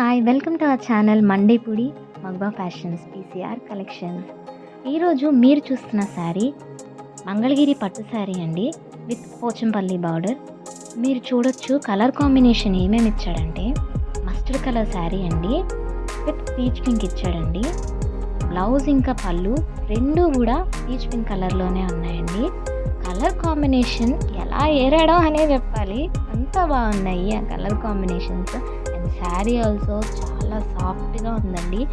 Hi welcome to our channel Mandepudi మగ్బా fashions PCR collections ఈరోజు మీరు చూస్తున్న శారీ మంగళగిరి పట్టు శారీ అండి విత్ పోచంపల్లి బార్డర్. మీరు చూడొచ్చు కలర్ కాంబినేషన్ ఏమేమి ఇచ్చాడంటే మస్టర్డ్ కలర్ శారీ అండి విత్ పీచ్ పింక్ ఇచ్చాడండి. బ్లౌజ్ ఇంకా పళ్ళు రెండు కూడా పీచ్ పింక్ కలర్లోనే ఉన్నాయండి. కలర్ కాంబినేషన్ ఎలా ఏరాడో అనే చెప్పాలి. అంత బాగున్నాయి ఆ colour combinations. And saree also చాలా సాఫ్ట్గా ఉందండి.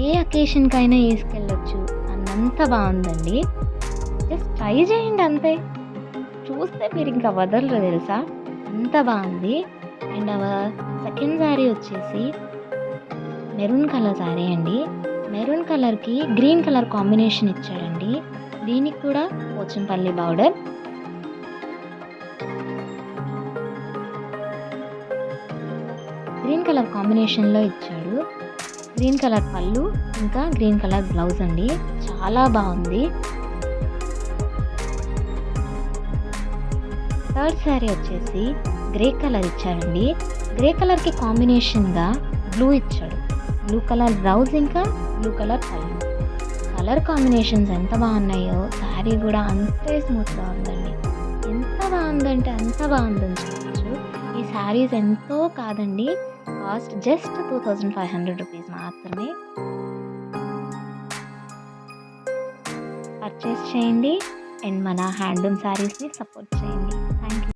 ఏ అకేషన్కైనా వేసుకెళ్ళచ్చు అన్నంత బాగుందండి. జస్ట్ ట్రై చేయండి అంతే. చూస్తే మీరు ఇంకా వదలరు తెలుసా? అంత బాగుంది. అండ్ అవర్ సెకండ్ శారీ వచ్చేసి మెరూన్ కలర్ శారీ అండి. మెరూన్ కలర్కి గ్రీన్ కలర్ కాంబినేషన్ ఇచ్చాడండి. దీనికి కూడా పోచంపల్లి పౌడర్ గ్రీన్ కలర్ కాంబినేషన్లో ఇచ్చాడు. గ్రీన్ కలర్ పళ్ళు ఇంకా గ్రీన్ కలర్ బ్లౌజ్ అండి. చాలా బాగుంది. థర్డ్ శారీ వచ్చేసి గ్రే కలర్ ఇచ్చాడండి. గ్రే కలర్కి కాంబినేషన్గా బ్లూ ఇచ్చాడు. బ్లూ కలర్ బ్లౌజ్ ఇంకా బ్లూ కలర్ పళ్ళు. కలర్ కాంబినేషన్స్ ఎంత బాగున్నాయో శారీ కూడా అంతే స్మూత్గా ఉందండి. ఎంత బాగుందంటే అంత బాగుందని చెప్పచ్చు. ఈ శారీస్ ఎంతో కాదండి cost just two thousand five hundred rupees మాత్రమే. పర్చేస్ చేయండి. అండ్ మన హ్యాండ్లూమ్ శారీస్ని సపోర్ట్ చేయండి.